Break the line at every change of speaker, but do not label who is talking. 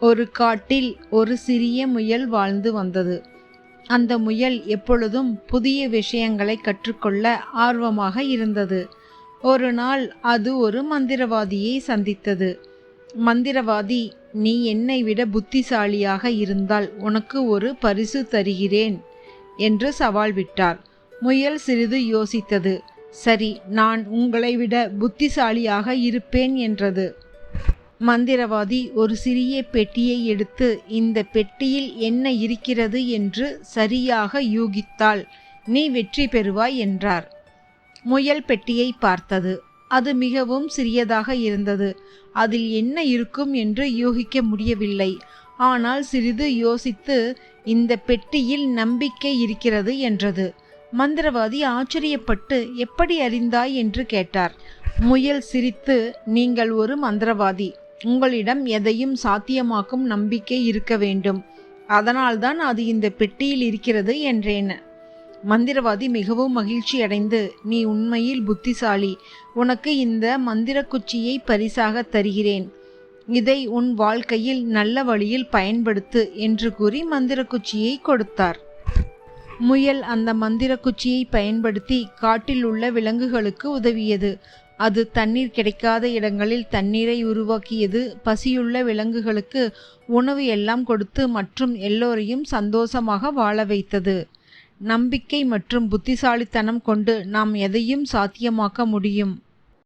ஒரு காட்டில் ஒரு சிறிய முயல் வாழ்ந்து வந்தது. அந்த முயல் எப்பொழுதும் புதிய விஷயங்களை கற்றுக்கொள்ள ஆர்வமாக இருந்தது. ஒரு நாள் அது ஒரு மந்திரவாதியை சந்தித்தது. மந்திரவாதி நீ என்னை விட புத்திசாலியாக இருந்தால் உனக்கு ஒரு பரிசு தருகிறேன் என்று சவால் விட்டார். முயல் சிறிது யோசித்தது. சரி நான் உங்களை விட புத்திசாலியாக இருப்பேன் என்றது. மந்திரவாதி ஒரு சிறிய பெட்டியை எடுத்து இந்த பெட்டியில் என்ன இருக்கிறது? என்று சரியாக யூகித்தாள். நீ வெற்றி பெறுவாய் என்றார். முயல் பெட்டியை பார்த்தது. அது மிகவும் சிறியதாக இருந்தது. அதில் என்ன இருக்கும்? என்று யூகிக்க முடியவில்லை. ஆனால் சிறிது யோசித்து இந்த பெட்டியில் நம்பிக்கை இருக்கிறது என்றது. மந்திரவாதி ஆச்சரியப்பட்டு எப்படி அறிந்தாய்? என்று கேட்டார். முயல் சிரித்து நீங்கள் ஒரு மந்திரவாதி. உங்களிடம் எதையும் சாத்தியமாக்கும் நம்பிக்கை இருக்க வேண்டும். அதனால்தான் அது இந்த பெட்டியில் இருக்கிறது என்றேன். மந்திரவாதி மிகவும் மகிழ்ச்சி அடைந்து நீ உண்மையில் புத்திசாலி. உனக்கு இந்த மந்திர குச்சியை பரிசாக தருகிறேன். இதை உன் வாழ்க்கையில் நல்ல வழியில் பயன்படுத்து என்று கூறி மந்திர குச்சியை கொடுத்தார். முயல் அந்த மந்திர குச்சியை பயன்படுத்தி காட்டில் உள்ள விலங்குகளுக்கு உதவியது. அது தண்ணீர் கிடைக்காத இடங்களில் தண்ணீரை உருவாக்கியது பசியுள்ள விலங்குகளுக்கு உணவு எல்லாம் கொடுத்து மற்றும் எல்லோரையும் சந்தோஷமாக வாழ வைத்தது. நம்பிக்கை மற்றும் புத்திசாலித்தனம் கொண்டு நாம் எதையும் சாத்தியமாக்க முடியும்.